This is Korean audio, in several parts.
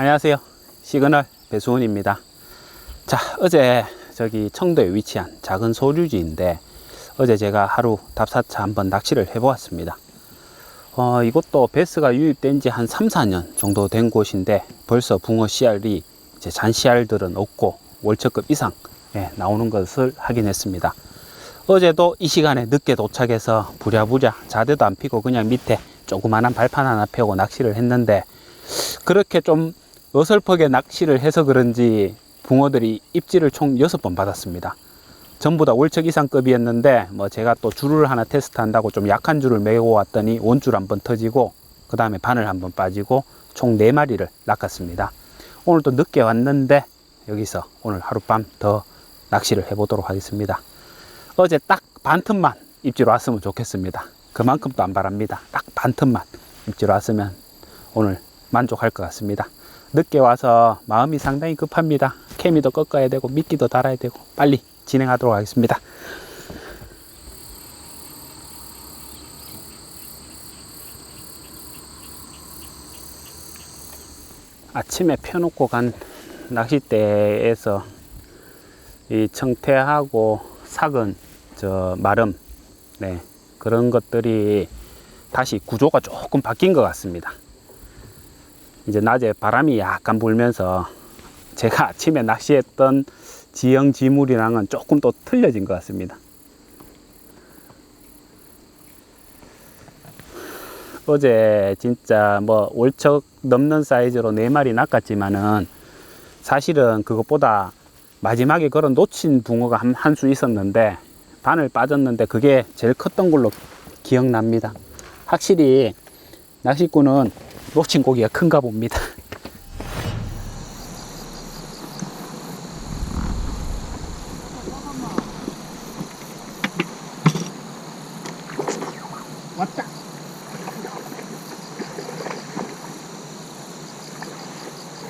안녕하세요. 시그널 배수원입니다. 자, 어제 저기 청도에 위치한 작은 소류지인데 어제 제가 하루 답사차 한번 낚시를 해보았습니다. 어, 이것도 베스가 유입된 지 한 3, 4년 정도 된 곳인데 벌써 붕어 씨알이 이제 잔 씨알들은 없고 월척급 이상 예, 나오는 것을 확인했습니다. 어제도 이 시간에 늦게 도착해서 부랴부랴 자대도 안 피고 그냥 밑에 조그만한 발판 하나 펴고 낚시를 했는데 그렇게 좀 어설프게 낚시를 해서 그런지 붕어들이 입질을 총 6번 받았습니다. 전부 다 월척 이상급이었는데 뭐 제가 또 줄을 하나 테스트한다고 좀 약한 줄을 메고 왔더니 원줄 한 번 터지고 그 다음에 바늘 한 번 빠지고 총 4마리를 낚았습니다. 오늘 또 늦게 왔는데 여기서 오늘 하룻밤 더 낚시를 해보도록 하겠습니다. 어제 딱 반 틈만 입질 왔으면 좋겠습니다. 그만큼도 안 바랍니다. 딱 반 틈만 입질 왔으면 오늘 만족할 것 같습니다. 늦게 와서 마음이 상당히 급합니다. 케미도 꺾어야 되고 미끼도 달아야 되고 빨리 진행하도록 하겠습니다. 아침에 펴놓고 간 낚싯대에서 이 청태하고 삭은 저 마름 네 그런 것들이 다시 구조가 조금 바뀐 것 같습니다. 이제 낮에 바람이 약간 불면서 제가 아침에 낚시했던 지형 지물이랑은 조금 또 틀려진 것 같습니다. 어제 진짜 뭐 월척 넘는 사이즈로 네 마리 낚았지만은 사실은 그것보다 마지막에 그런 놓친 붕어가 한 수 있었는데 바늘 빠졌는데 그게 제일 컸던 걸로 기억납니다. 확실히 낚시꾼은 놓친 고기가 큰가 봅니다. 왔다.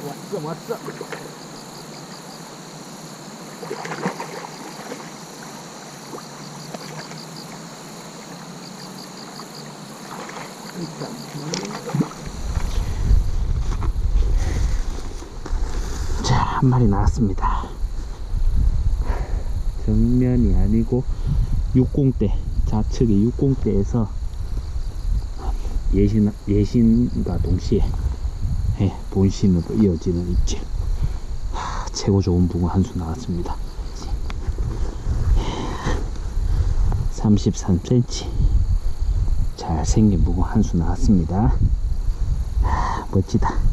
왔어, 왔어. 한 마리 나왔습니다. 정면이 아니고 60대, 좌측의 60대에서 예신, 예신과 동시에 예, 본신으로 이어지는 입질. 하, 최고 좋은 붕어 한 수 나왔습니다. 33cm. 잘생긴 붕어 한 수 나왔습니다. 하, 멋지다.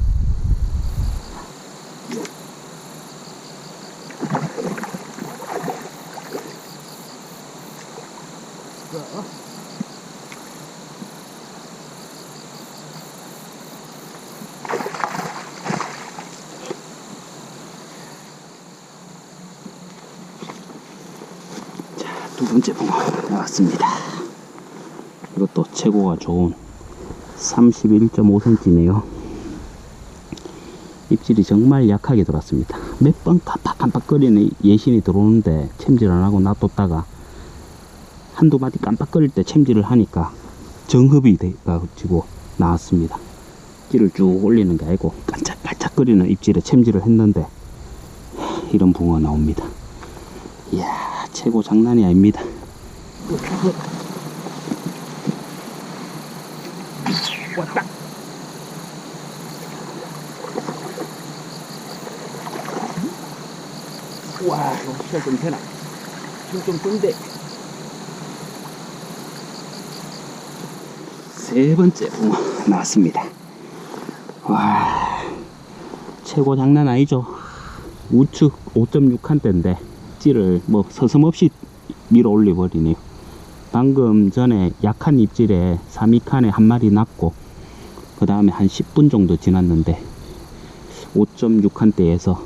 두 번째 붕어 나왔습니다. 이것도 최고가 좋은 31.5cm네요. 입질이 정말 약하게 들어왔습니다. 몇 번 깜빡깜빡거리는 예신이 들어오는데 챔질 안 하고 놔뒀다가 한두 마디 깜빡거릴 때 챔질을 하니까 정흡이 돼가지고 나왔습니다. 찌를 쭉 올리는 게 아니고 반짝반짝거리는 입질에 챔질을 했는데 이런 붕어 나옵니다. 이야 최고 장난이 아닙니다. 왔다. 와, 시야 좀 되나? 힘좀 뜬데. 세 번째 붕어 나왔습니다. 와, 최고 장난 아니죠? 우측 5.6칸대인데 찌를 뭐 서슴없이 밀어 올려버리네요. 방금 전에 약한 입질에 3위칸에 한 마리 났고 그 다음에 한 10분 정도 지났는데 5.6칸대에서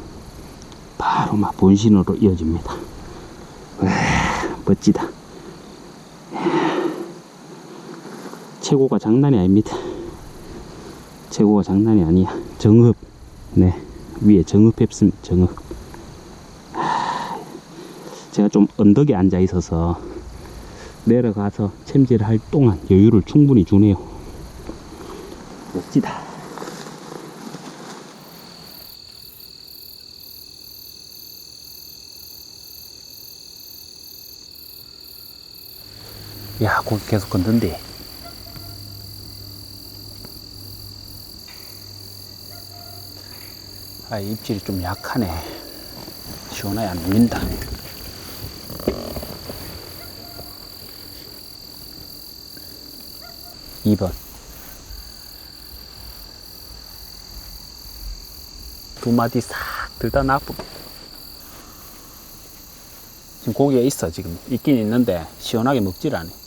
바로 막 본신으로 이어집니다. 와, 멋지다. 최고가 장난이 아닙니다. 최고가 장난이 아니야. 정흡. 네. 위에 정흡했습니다. 정흡. 제가 좀 언덕에 앉아 있어서 내려가서 챔질할 동안 여유를 충분히 주네요 멋지다 야, 고기 계속 건던데. 아, 입질이 좀 약하네. 시원하게 안 물린다. 이번두 마디 싹 들다 놔보. 지금 고기가 있어, 지금. 있긴 있는데, 시원하게 먹질 않아.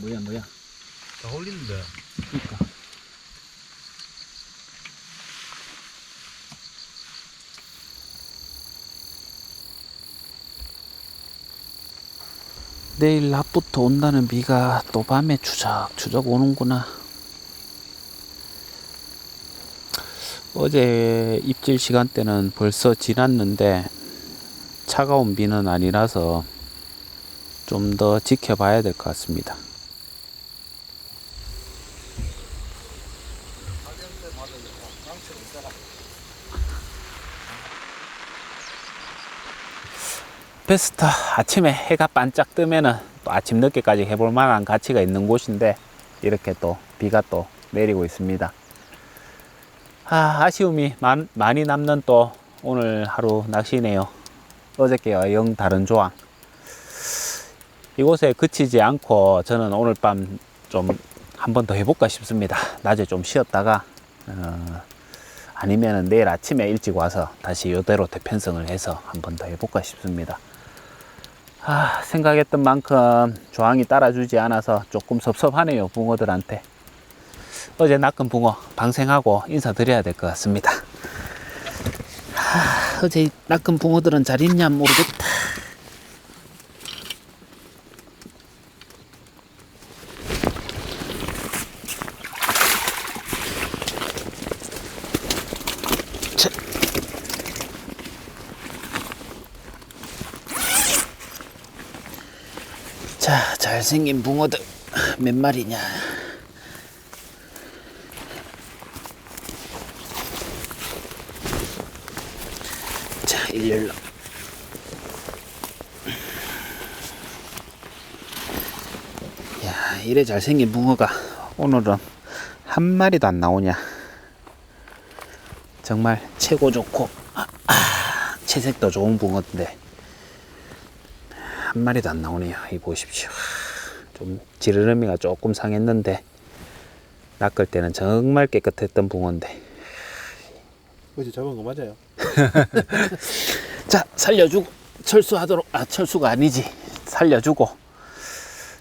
뭐야, 뭐야. 다 홀리는데. 그니까. 내일 낮부터 온다는 비가 또 밤에 추적추적 오는구나. 어제 입질 시간대는 벌써 지났는데 차가운 비는 아니라서 좀 더 지켜봐야 될 것 같습니다. 베스타 아침에 해가 반짝 뜨면은 또 아침 늦게까지 해볼 만한 가치가 있는 곳인데 이렇게 또 비가 또 내리고 있습니다. 아, 아쉬움이 많, 많이 남는 또 오늘 하루 낚시네요. 어저께와 영 다른 조항. 이곳에 그치지 않고 저는 오늘 밤 좀 한 번 더 해볼까 싶습니다. 낮에 좀 쉬었다가 어, 아니면 내일 아침에 일찍 와서 다시 이대로 대편성을 해서 한 번 더 해볼까 싶습니다. 아, 생각했던 만큼 조항이 따라주지 않아서 조금 섭섭하네요, 붕어들한테. 어제 낚은 붕어 방생하고 인사드려야 될 것 같습니다. 아, 어제 낚은 붕어들은 잘 있냐 모르겠 자, 잘생긴 붕어들 몇 마리냐? 자, 일렬로. 야, 이래 잘생긴 붕어가 오늘은 한 마리도 안 나오냐? 정말 최고 좋고 아, 아, 채색도 좋은 붕어인데 한 마리도 안 나오네요. 이 보십시오. 좀 지르르미가 조금 상했는데 낚을 때는 정말 깨끗했던 붕어인데 어제 잡은 거 맞아요? 자 살려주고 철수하도록 아 철수가 아니지 살려주고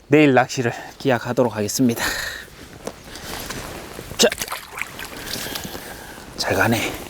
내일 낚시를 기약하도록 하겠습니다. 자, 잘 가네.